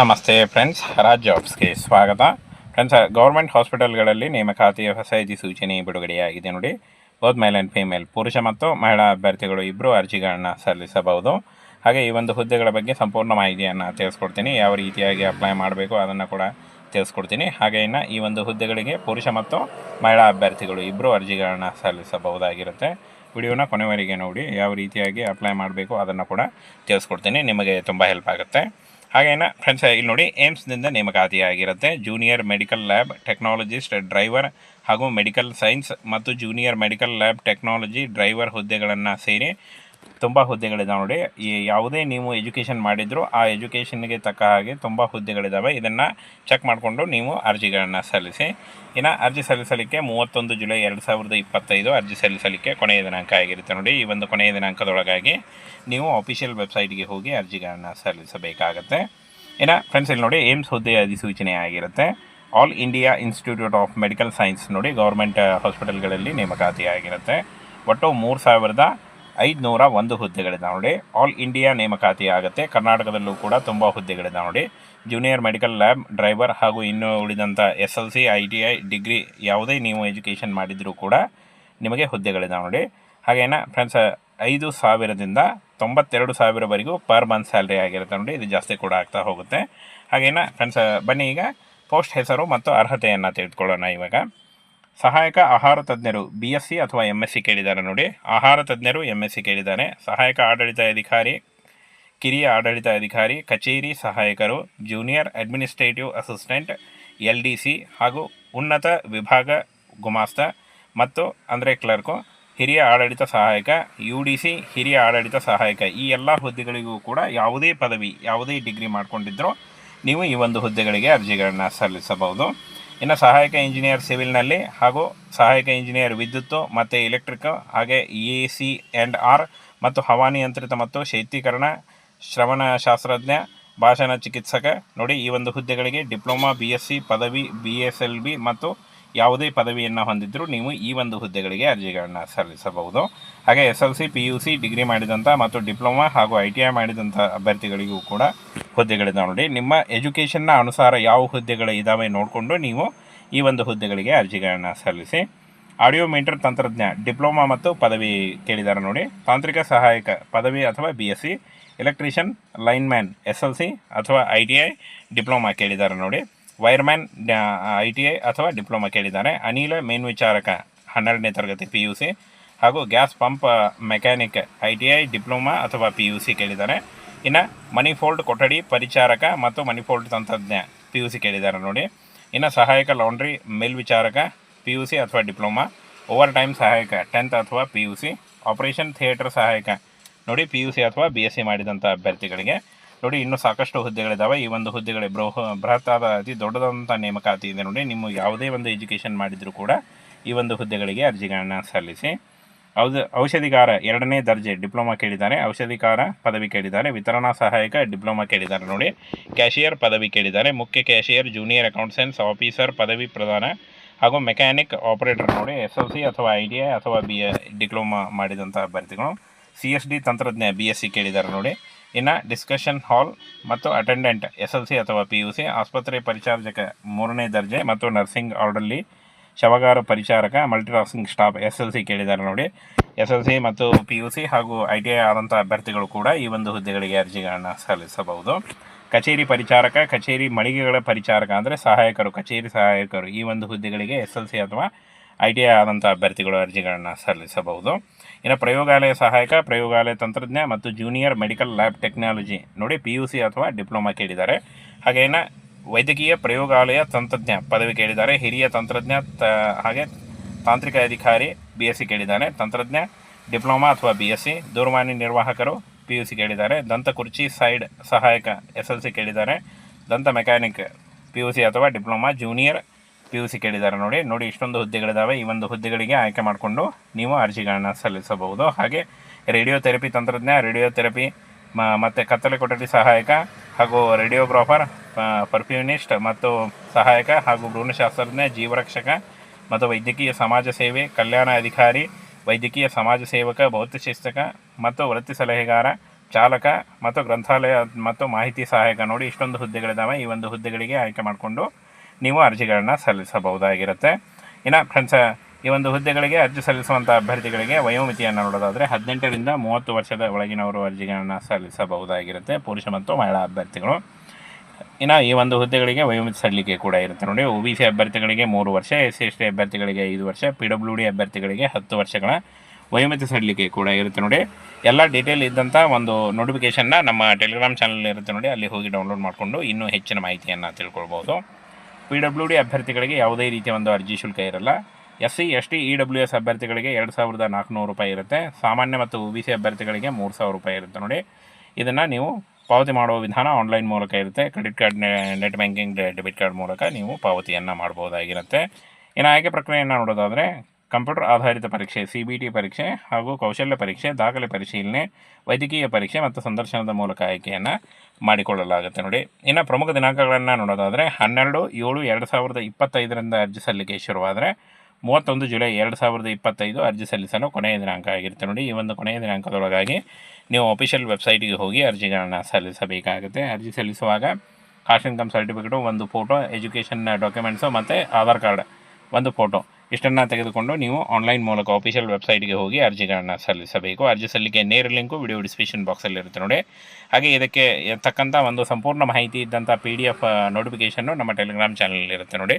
ನಮಸ್ತೆ ಫ್ರೆಂಡ್ಸ್, ರಾಜ್ ಜಾಬ್ಸ್ಗೆ ಸ್ವಾಗತ. Friends, government ಹಾಸ್ಪಿಟಲ್ಗಳಲ್ಲಿ ನೇಮಕಾತಿಯ ಹೊಸ ಸೂಚನೆ ಬಿಡುಗಡೆಯಾಗಿದೆ ನೋಡಿ. ಬೋತ್ ಮೇಲ್ ಆ್ಯಂಡ್ ಫೀಮೇಲ್, ಪುರುಷ ಮತ್ತು ಮಹಿಳಾ ಅಭ್ಯರ್ಥಿಗಳು ಇಬ್ಬರು ಅರ್ಜಿಗಳನ್ನು ಸಲ್ಲಿಸಬಹುದು. ಹಾಗೆ ಈ ಒಂದು ಹುದ್ದೆಗಳ ಬಗ್ಗೆ ಸಂಪೂರ್ಣ ಮಾಹಿತಿಯನ್ನು ತಿಳಿಸ್ಕೊಡ್ತೀನಿ. ಯಾವ ರೀತಿಯಾಗಿ ಅಪ್ಲೈ ಮಾಡಬೇಕು ಅದನ್ನು ಕೂಡ ತಿಳಿಸ್ಕೊಡ್ತೀನಿ. ಹಾಗೆ ಇನ್ನು ಈ ಒಂದು ಹುದ್ದೆಗಳಿಗೆ ಪುರುಷ ಮತ್ತು ಮಹಿಳಾ ಅಭ್ಯರ್ಥಿಗಳು ಇಬ್ಬರು ಅರ್ಜಿಗಳನ್ನು ಸಲ್ಲಿಸಬಹುದಾಗಿರುತ್ತೆ. ವಿಡಿಯೋನ ಕೊನೆವರೆಗೆ ನೋಡಿ, ಯಾವ ರೀತಿಯಾಗಿ ಅಪ್ಲೈ ಮಾಡಬೇಕು ಅದನ್ನು ಕೂಡ ತಿಳಿಸ್ಕೊಡ್ತೀನಿ. ನಿಮಗೆ ತುಂಬ ಹೆಲ್ಪ್ ಆಗುತ್ತೆ. ಹಾಗೇನ ಫ್ರೆಂಡ್ಸ್ ಇಲ್ಲಿ ನೋಡಿ ಏಮ್ಸ್ನಿಂದ ನೇಮಕಾತಿಯಾಗಿರುತ್ತೆ. Junior medical lab technologist driver ಹಾಗೂ ಮೆಡಿಕಲ್ ಸೈನ್ಸ್ ಮತ್ತು junior medical lab technology driver ಹುದ್ದೆಗಳನ್ನು ಸೇರಿ ತುಂಬ ಹುದ್ದೆಗಳಿದಾವೆ ನೋಡಿ. ಈ ಯಾವುದೇ ನೀವು ಎಜುಕೇಷನ್ ಮಾಡಿದರೂ ಆ ಎಜುಕೇಷನ್ಗೆ ತಕ್ಕ ಹಾಗೆ ತುಂಬ ಹುದ್ದೆಗಳಿದ್ದಾವೆ ಇದನ್ನು ಚೆಕ್ ಮಾಡಿಕೊಂಡು ನೀವು ಅರ್ಜಿಗಳನ್ನು ಸಲ್ಲಿಸಿ. ಇನ್ನು ಅರ್ಜಿ ಸಲ್ಲಿಸಲಿಕ್ಕೆ ಮೂವತ್ತೊಂದು ಜುಲೈ ಎರಡು ಸಾವಿರದ ಇಪ್ಪತ್ತೈದು ಅರ್ಜಿ ಸಲ್ಲಿಸಲಿಕ್ಕೆ ಕೊನೆಯ ದಿನಾಂಕ ಆಗಿರುತ್ತೆ ನೋಡಿ. ಈ ಒಂದು ಕೊನೆಯ ದಿನಾಂಕದೊಳಗಾಗಿ ನೀವು ಅಫಿಷಿಯಲ್ ವೆಬ್ಸೈಟ್ಗೆ ಹೋಗಿ ಅರ್ಜಿಗಳನ್ನು ಸಲ್ಲಿಸಬೇಕಾಗತ್ತೆ. ಇನ್ನು ಫ್ರೆಂಡ್ಸ್ ಇಲ್ಲಿ ನೋಡಿ ಏಮ್ಸ್ ಹುದ್ದೆ ಅಧಿಸೂಚನೆ ಆಗಿರುತ್ತೆ. All India institute of medical science ನೋಡಿ ಗೌರ್ಮೆಂಟ್ ಹಾಸ್ಪಿಟಲ್ಗಳಲ್ಲಿ ನೇಮಕಾತಿ ಆಗಿರುತ್ತೆ ಒಟ್ಟು ಮೂರು ಸಾವಿರದ ಐದುನೂರ ಒಂದು ಹುದ್ದೆಗಳಿದೆ ನೋಡಿ. ಆಲ್ ಇಂಡಿಯಾ ನೇಮಕಾತಿ ಆಗುತ್ತೆ. ಕರ್ನಾಟಕದಲ್ಲೂ ಕೂಡ ತುಂಬ ಹುದ್ದೆಗಳಿದೆ ನೋಡಿ. ಜೂನಿಯರ್ ಮೆಡಿಕಲ್ ಲ್ಯಾಬ್ ಡ್ರೈವರ್ ಹಾಗೂ ಇನ್ನೂ ಉಳಿದಂಥ S L C I T I degree ಯಾವುದೇ ನೀವು ಎಜುಕೇಷನ್ ಮಾಡಿದರೂ ಕೂಡ ನಿಮಗೆ ಹುದ್ದೆಗಳಿದೆ ನೋಡಿ. ಹಾಗೇನ ಫ್ರೆಂಡ್ಸ್ ಐದು ಸಾವಿರದಿಂದ ತೊಂಬತ್ತೆರಡು ಸಾವಿರವರೆಗೂ ಪರ್ ಮಂತ್ ಸ್ಯಾಲ್ರಿ ಆಗಿರುತ್ತೆ ನೋಡಿ. ಇದು ಜಾಸ್ತಿ ಕೂಡ ಆಗ್ತಾ ಹೋಗುತ್ತೆ. ಹಾಗೇನ ಫ್ರೆಂಡ್ಸ್ ಬನ್ನಿ ಈಗ ಪೋಸ್ಟ್ ಹೆಸರು ಮತ್ತು ಅರ್ಹತೆಯನ್ನು ತಿಳಿದುಕೊಳ್ಳೋಣ ಇವಾಗ. ಸಹಾಯಕ ಆಹಾರ ತಜ್ಞರು ಬಿ ಎಸ್ ಸಿ ಅಥವಾ ಎಂ ಎಸ್ ಸಿ ಕೇಳಿದ್ದಾರೆ ನೋಡಿ. ಆಹಾರ ತಜ್ಞರು ಎಂ ಎಸ್ ಸಿ ಕೇಳಿದ್ದಾರೆ ಸಹಾಯಕ ಆಡಳಿತ ಅಧಿಕಾರಿ ಕಿರಿಯ ಆಡಳಿತ ಅಧಿಕಾರಿ ಕಚೇರಿ ಸಹಾಯಕರು junior administrative assistant L D C ಹಾಗೂ ಉನ್ನತ ವಿಭಾಗ ಗುಮಾಸ್ತ ಮತ್ತು ಅಂದರೆ ಕ್ಲರ್ಕು ಹಿರಿಯ ಆಡಳಿತ ಸಹಾಯಕ ಯು ಡಿ ಸಿ ಹಿರಿಯ ಆಡಳಿತ ಸಹಾಯಕ. ಈ ಎಲ್ಲ ಹುದ್ದೆಗಳಿಗೂ ಕೂಡ ಯಾವುದೇ ಪದವಿ, ಯಾವುದೇ ಡಿಗ್ರಿ ಮಾಡಿಕೊಂಡಿದ್ದರೂ ನೀವು ಈ ಒಂದು ಹುದ್ದೆಗಳಿಗೆ ಅರ್ಜಿಗಳನ್ನು ಸಲ್ಲಿಸಬಹುದು. ಇನ್ನು ಸಹಾಯಕ ಇಂಜಿನಿಯರ್ ಸಿವಿಲ್ನಲ್ಲಿ ಹಾಗೂ ಸಹಾಯಕ ಇಂಜಿನಿಯರ್ ವಿದ್ಯುತ್ತು ಮತ್ತು ಎಲೆಕ್ಟ್ರಿಕ್ ಹಾಗೆ ಎ ಸಿ ಆ್ಯಂಡ್ ಆರ್ ಮತ್ತು ಹವಾನಿಯಂತ್ರಿತ ಮತ್ತು ಶೈತ್ಯೀಕರಣ, ಶ್ರವಣಶಾಸ್ತ್ರಜ್ಞ, ಭಾಷಣ ಚಿಕಿತ್ಸಕ. ನೋಡಿ ಈ ಒಂದು ಹುದ್ದೆಗಳಿಗೆ ಡಿಪ್ಲೊಮಾ, ಬಿ ಎಸ್ ಸಿ, ಪದವಿ, ಬಿ ಎಸ್ ಎಲ್ ಬಿ ಮತ್ತು ಯಾವುದೇ ಪದವಿಯನ್ನು ಹೊಂದಿದ್ದರೂ ನೀವು ಈ ಒಂದು ಹುದ್ದೆಗಳಿಗೆ ಅರ್ಜಿಗಳನ್ನು ಸಲ್ಲಿಸಬಹುದು. ಹಾಗೆ S L C, P U C degree ಮಾಡಿದಂಥ ಮತ್ತು ಡಿಪ್ಲೊಮಾ ಹಾಗೂ ಐ ಟಿ ಐ ಮಾಡಿದಂಥ ಅಭ್ಯರ್ಥಿಗಳಿಗೂ ಕೂಡ ಹುದ್ದೆಗಳಿದ್ದಾವೆ. ನೋಡಿ ನಿಮ್ಮ ಎಜುಕೇಷನ್ನ ಅನುಸಾರ ಯಾವ ಹುದ್ದೆಗಳು ಇದ್ದಾವೆ ನೋಡಿಕೊಂಡು ನೀವು ಈ ಒಂದು ಹುದ್ದೆಗಳಿಗೆ ಅರ್ಜಿಗಳನ್ನು ಸಲ್ಲಿಸಿ ಆಡಿಯೋ ಮೀಟರ್ ತಂತ್ರಜ್ಞ, ಡಿಪ್ಲೊಮಾ ಮತ್ತು ಪದವಿ ಕೇಳಿದ್ದಾರೆ ನೋಡಿ. ತಾಂತ್ರಿಕ ಸಹಾಯಕ ಪದವಿ ಅಥವಾ B S C electrician lineman S L C ಅಥವಾ ಐ ಟಿ ಐ ಡಿಪ್ಲೊಮಾ ಕೇಳಿದ್ದಾರೆ ನೋಡಿ. ವೈರ್ಮ್ಯಾನ್ ಐ ಟಿ ಐ ಅಥವಾ ಡಿಪ್ಲೊಮಾ ಕೇಳಿದ್ದಾರೆ ಅನಿಲ ಮೇಲ್ವಿಚಾರಕ ಹನ್ನೆರಡನೇ ತರಗತಿ ಪಿ ಯು ಸಿ ಹಾಗೂ gas pump mechanic I T I diploma ಅಥವಾ ಪಿ ಯು ಸಿ ಕೇಳಿದ್ದಾರೆ ಇನ್ನು ಮನಿಫೋಲ್ಡ್ ಕೊಠಡಿ ಪರಿಚಾರಕ ಮತ್ತು ಮನಿಫೋಲ್ಡ್ ತಂತ್ರಜ್ಞ ಪಿ ಯು ಸಿ ಕೇಳಿದ್ದಾರೆ ನೋಡಿ. ಇನ್ನು ಸಹಾಯಕ ಲಾಂಡ್ರಿ ಮೇಲ್ವಿಚಾರಕ ಪಿ ಯು ಸಿ ಅಥವಾ ಡಿಪ್ಲೊಮಾ ಓವರ್ ಟೈಮ್ ಸಹಾಯಕ ಟೆಂತ್ ಅಥವಾ P U C operation theatre ಸಹಾಯಕ. ನೋಡಿ ಪಿ ಯು ಸಿ ಅಥವಾ ಬಿ ಎಸ್ ಸಿ ಮಾಡಿದಂಥ ಅಭ್ಯರ್ಥಿಗಳಿಗೆ. ನೋಡಿ ಇನ್ನೂ ಸಾಕಷ್ಟು ಹುದ್ದೆಗಳಿದ್ದಾವೆ ಈ ಒಂದು ಹುದ್ದೆಗಳ ಬೃಹ, ಬೃಹತ್ತಾದ ಅತಿ ದೊಡ್ಡದಾದಂಥ ನೇಮಕಾತಿ ಇದೆ ನೋಡಿ. ನಿಮ್ಮ ಯಾವುದೇ ಒಂದು ಎಜುಕೇಷನ್ ಮಾಡಿದರೂ ಕೂಡ ಈ ಒಂದು ಹುದ್ದೆಗಳಿಗೆ ಅರ್ಜಿಗಳನ್ನು ಸಲ್ಲಿಸಿ. ಔಷ ಔಷಧಿಕಾರ ಎರಡನೇ ದರ್ಜೆ ಡಿಪ್ಲೊಮಾ ಕೇಳಿದ್ದಾರೆ. ಔಷಧಿಕಾರ ಪದವಿ ಕೇಳಿದ್ದಾರೆ. ವಿತರಣಾ ಸಹಾಯಕ ಡಿಪ್ಲೊಮಾ ಕೇಳಿದ್ದಾರೆ ನೋಡಿ. ಕ್ಯಾಶಿಯರ್ ಪದವಿ ಕೇಳಿದ್ದಾರೆ. ಮುಖ್ಯ ಕ್ಯಾಶಿಯರ್, ಜೂನಿಯರ್ ಅಕೌಂಟ್ಸೆನ್ಸ್ ಆಫೀಸರ್, ಪದವಿ ಪ್ರದಾನ ಹಾಗೂ ಮೆಕ್ಯಾನಿಕ್ ಆಪರೇಟರ್ ನೋಡಿ. ಎಸ್ ಎಲ್ ಸಿ ಅಥವಾ ಐ ಡಿ ಐ ಅಥವಾ ಬಿ ಎ ಡಿಪ್ಲೊಮಾ ಮಾಡಿದಂಥ ಅಭ್ಯರ್ಥಿಗಳು. ಸಿ ಎಸ್ ಡಿ ತಂತ್ರಜ್ಞ ಬಿ ಎಸ್ ಸಿ ಕೇಳಿದ್ದಾರೆ ನೋಡಿ. ಇನ್ನು ಡಿಸ್ಕಷನ್ ಹಾಲ್ ಮತ್ತು ಅಟೆಂಡೆಂಟ್ ಎಸ್ ಎಲ್ ಸಿ ಅಥವಾ ಪಿ ಯು ಸಿ ಆಸ್ಪತ್ರೆ ಪರಿಚಾರ್ಜಕ ಮೂರನೇ ದರ್ಜೆ ಮತ್ತು ನರ್ಸಿಂಗ್ ಆರ್ಡರ್ಲಿ ಶವಗಾರ ಪರಿಚಾರಕ multitasking staff S L C ಕೇಳಿದ್ದಾರೆ ನೋಡಿ. ಎಸ್ ಎಲ್ ಸಿ ಮತ್ತು ಪಿ ಯು ಸಿ ಹಾಗೂ ಐ ಟಿ ಐ ಆದಂಥ ಅಭ್ಯರ್ಥಿಗಳು ಕೂಡ ಈ ಒಂದು ಹುದ್ದೆಗಳಿಗೆ ಅರ್ಜಿಗಳನ್ನು ಸಲ್ಲಿಸಬಹುದು. ಕಚೇರಿ ಪರಿಚಾರಕ, ಕಚೇರಿ ಮಳಿಗೆಗಳ ಪರಿಚಾರಕ ಅಂದರೆ ಸಹಾಯಕರು, ಕಚೇರಿ ಸಹಾಯಕರು ಈ ಒಂದು ಹುದ್ದೆಗಳಿಗೆ ಎಸ್ ಎಲ್ ಸಿ ಅಥವಾ ಐ ಟಿ ಐ ಆದಂಥ ಅಭ್ಯರ್ಥಿಗಳು ಅರ್ಜಿಗಳನ್ನು ಸಲ್ಲಿಸಬಹುದು. ಇನ್ನು ಪ್ರಯೋಗಾಲಯ ಸಹಾಯಕ, ಪ್ರಯೋಗಾಲಯ ತಂತ್ರಜ್ಞ ಮತ್ತು ಜೂನಿಯರ್ ಮೆಡಿಕಲ್ ಲ್ಯಾಬ್ ಟೆಕ್ನಾಲಜಿ ನೋಡಿ ಪಿ ಯು ಸಿ ಅಥವಾ ಡಿಪ್ಲೊಮಾ ಕೇಳಿದ್ದಾರೆ. ಹಾಗೇನ ವೈದ್ಯಕೀಯ ಪ್ರಯೋಗಾಲಯ ತಂತ್ರಜ್ಞ ಪದವಿ ಕೇಳಿದ್ದಾರೆ. ಹಿರಿಯ ತಂತ್ರಜ್ಞ ತ, ಹಾಗೆ ತಾಂತ್ರಿಕ ಅಧಿಕಾರಿ ಬಿ ಎಸ್ ಸಿ ಕೇಳಿದ್ದಾರೆ ತಂತ್ರಜ್ಞ, ಡಿಪ್ಲೊಮಾ ಅಥವಾ ಬಿ ಎಸ್ ಸಿ ದೂರವಾಣಿ ನಿರ್ವಾಹಕರು ಪಿ ಯು ಸಿ ಕೇಳಿದ್ದಾರೆ. ದಂತ ಕುರ್ಚಿ ಸೈಡ್ ಸಹಾಯಕ ಎಸ್ ಎಲ್ ಸಿ ಕೇಳಿದ್ದಾರೆ. ದಂತ ಮೆಕ್ಯಾನಿಕ್ ಪಿ ಯು ಸಿ ಅಥವಾ diploma junior P U C ಕೇಳಿದ್ದಾರೆ ನೋಡಿ. ನೋಡಿ ಇಷ್ಟೊಂದು ಹುದ್ದೆಗಳಿದ್ದಾವೆ ಈ ಒಂದು ಹುದ್ದೆಗಳಿಗೆ ಆಯ್ಕೆ ಮಾಡಿಕೊಂಡು ನೀವು ಅರ್ಜಿಗಳನ್ನು ಸಲ್ಲಿಸಬಹುದು. ಹಾಗೆ ರೇಡಿಯೋ ಥೆರಪಿ ತಂತ್ರಜ್ಞ, ರೇಡಿಯೋ ಥೆರಪಿ ಮ, ಮತ್ತು ಕತ್ತಲೆ ಕೊಠಡಿ ಸಹಾಯಕ ಹಾಗೂ ರೇಡಿಯೋಗ್ರಾಫರ್ ಪರ್ಫ್ಯೂನಿಸ್ಟ್ ಮತ್ತು ಸಹಾಯಕ ಹಾಗೂ ಭ್ರೂಣಶಾಸ್ತ್ರಜ್ಞ, ಜೀವರಕ್ಷಕ ಮತ್ತು ವೈದ್ಯಕೀಯ ಸಮಾಜ ಸೇವೆ, ಕಲ್ಯಾಣ ಅಧಿಕಾರಿ, ವೈದ್ಯಕೀಯ ಸಮಾಜ ಸೇವಕ ಭೌತಶಿಕ್ಷಕ ಮತ್ತು ವೃತ್ತಿ ಸಲಹೆಗಾರ, ಚಾಲಕ ಮತ್ತು ಗ್ರಂಥಾಲಯ ಮತ್ತು ಮಾಹಿತಿ ಸಹಾಯಕ. ನೋಡಿ, ಇಷ್ಟೊಂದು ಹುದ್ದೆಗಳಿದ್ದಾವೆ. ಈ ಒಂದು ಹುದ್ದೆಗಳಿಗೆ ಆಯ್ಕೆ ಮಾಡಿಕೊಂಡು ನೀವು ಅರ್ಜಿಗಳನ್ನು ಸಲ್ಲಿಸಬಹುದಾಗಿರುತ್ತೆ. ಇನ್ನು ಫ್ರೆಂಡ್ಸ್ ಈ ಒಂದು ಹುದ್ದೆಗಳಿಗೆ ಅರ್ಜಿ ಸಲ್ಲಿಸುವಂಥ ಅಭ್ಯರ್ಥಿಗಳಿಗೆ ವಯೋಮಿತಿಯನ್ನು ನೋಡೋದಾದರೆ ಹದಿನೆಂಟರಿಂದ ಮೂವತ್ತು ವರ್ಷದ ಒಳಗಿನವರು ಅರ್ಜಿಗಳನ್ನು ಸಲ್ಲಿಸಬಹುದಾಗಿರುತ್ತೆ. ಪುರುಷ ಮತ್ತು ಮಹಿಳಾ ಅಭ್ಯರ್ಥಿಗಳು. ಇನ್ನು ಈ ಒಂದು ಹುದ್ದೆಗಳಿಗೆ ವಯೋಮಿತಿ ಸಲ್ಲಿಕೆ ಕೂಡ ಇರುತ್ತೆ ನೋಡಿ. ಒ ಬಿ ಸಿ ಅಭ್ಯರ್ಥಿಗಳಿಗೆ ಮೂರು ವರ್ಷ, ಎಸ್ ಸಿ ಎಸ್ ಟಿ ಅಭ್ಯರ್ಥಿಗಳಿಗೆ ಐದು ವರ್ಷ, ಪಿ ಡಬ್ಲ್ಯೂ ಡಿ ಅಭ್ಯರ್ಥಿಗಳಿಗೆ ಹತ್ತು ವರ್ಷಗಳ ವಯೋಮಿತಿ ಸಲ್ಲಿಕೆ ಕೂಡ ಇರುತ್ತೆ ನೋಡಿ. ಎಲ್ಲ ಡೀಟೇಲ್ ಇದ್ದಂಥ ಒಂದು ನೋಟಿಫಿಕೇಷನ್ನ ನಮ್ಮ ಟೆಲಿಗ್ರಾಮ್ ಚಾನಲ್ ಇರುತ್ತೆ ನೋಡಿ. ಅಲ್ಲಿ ಹೋಗಿ ಡೌನ್ಲೋಡ್ ಮಾಡಿಕೊಂಡು ಇನ್ನೂ ಹೆಚ್ಚಿನ ಮಾಹಿತಿಯನ್ನು ತಿಳ್ಕೊಳ್ಬೋದು. ಪಿ ಡಬ್ಲ್ಯೂ ಡಿ ಅಭ್ಯರ್ಥಿಗಳಿಗೆ ಯಾವುದೇ ರೀತಿಯ ಒಂದು ಅರ್ಜಿ ಶುಲ್ಕ ಇರಲ್ಲ. S C S T E W S ಅಭ್ಯರ್ಥಿಗಳಿಗೆ ಎರಡು ಸಾವಿರದ ನಾಲ್ಕುನೂರು ರೂಪಾಯಿ ಇರುತ್ತೆ. ಸಾಮಾನ್ಯ ಮತ್ತು ಬಿ ಸಿ ಅಭ್ಯರ್ಥಿಗಳಿಗೆ ಮೂರು ಸಾವಿರ ರೂಪಾಯಿ ಇರುತ್ತೆ ನೋಡಿ. ಇದನ್ನು ನೀವು ಪಾವತಿ ಮಾಡುವ ವಿಧಾನ ಆನ್ಲೈನ್ ಮೂಲಕ ಇರುತ್ತೆ. Credit card net banking debit card ಮೂಲಕ ನೀವು ಪಾವತಿಯನ್ನು ಮಾಡ್ಬೋದಾಗಿರುತ್ತೆ ಇನ್ನು ಆಯ್ಕೆ ಪ್ರಕ್ರಿಯೆಯನ್ನು ನೋಡೋದಾದರೆ, ಕಂಪ್ಯೂಟರ್ ಆಧಾರಿತ ಪರೀಕ್ಷೆ, ಸಿ ಬಿ ಟಿ ಪರೀಕ್ಷೆ ಹಾಗೂ ಕೌಶಲ್ಯ ಪರೀಕ್ಷೆ, ದಾಖಲೆ ಪರಿಶೀಲನೆ, ವೈದ್ಯಕೀಯ ಪರೀಕ್ಷೆ ಮತ್ತು ಸಂದರ್ಶನದ ಮೂಲಕ ಆಯ್ಕೆಯನ್ನು ಮಾಡಿಕೊಳ್ಳಲಾಗುತ್ತೆ ನೋಡಿ. ಇನ್ನು ಪ್ರಮುಖ ದಿನಾಂಕಗಳನ್ನು ನೋಡೋದಾದರೆ, ಹನ್ನೆರಡು, ಏಳು, ಎರಡು ಸಾವಿರದ ಇಪ್ಪತ್ತೈದರಿಂದ ಅರ್ಜಿ ಸಲ್ಲಿಕೆ ಶುರುವಾದರೆ ಮೂವತ್ತೊಂದು ಜುಲೈ ಎರಡು ಸಾವಿರದ ಇಪ್ಪತ್ತೈದು ಅರ್ಜಿ ಸಲ್ಲಿಸಲು ಕೊನೆಯ ದಿನಾಂಕ ಆಗಿರುತ್ತೆ ನೋಡಿ. ಈ ಒಂದು ಕೊನೆಯ ದಿನಾಂಕದೊಳಗಾಗಿ ನೀವು ಅಫಿಷಿಯಲ್ ವೆಬ್ಸೈಟಿಗೆ ಹೋಗಿ ಅರ್ಜಿಗಳನ್ನು ಸಲ್ಲಿಸಬೇಕಾಗುತ್ತೆ. ಅರ್ಜಿ ಸಲ್ಲಿಸುವಾಗ ಕಾಸ್ಟ್ ಇನ್ಕಮ್ ಸರ್ಟಿಫಿಕೇಟು ಒಂದು ಫೋಟೋ ಎಜುಕೇಷನ್ ಡಾಕ್ಯುಮೆಂಟ್ಸು ಮತ್ತು ಆಧಾರ್ ಕಾರ್ಡ್ ಒಂದು ಫೋಟೋ ಇಷ್ಟನ್ನು ತೆಗೆದುಕೊಂಡು ನೀವು ಆನ್ಲೈನ್ ಮೂಲಕ ಅಫಿಷಿಯಲ್ ವೆಬ್ಸೈಟ್ಗೆ ಹೋಗಿ ಅರ್ಜಿಗಳನ್ನು ಸಲ್ಲಿಸಬೇಕು. ಅರ್ಜಿ ಸಲ್ಲಿಕೆ ನೇರ ಲಿಂಕು ವಿಡಿಯೋ ಡಿಸ್ಕ್ರಿಪ್ಷನ್ ಬಾಕ್ಸಲ್ಲಿ ಇರುತ್ತೆ ನೋಡಿ. ಹಾಗೆ ಇದಕ್ಕೆ ತಕ್ಕಂಥ ಒಂದು ಸಂಪೂರ್ಣ ಮಾಹಿತಿ ಇದ್ದಂಥ ಪಿ ಡಿ ಎಫ್ ನೋಟಿಫಿಕೇಷನ್ನು ನಮ್ಮ ಟೆಲಿಗ್ರಾಮ್ ಚಾನಲ್ ಇರುತ್ತೆ ನೋಡಿ.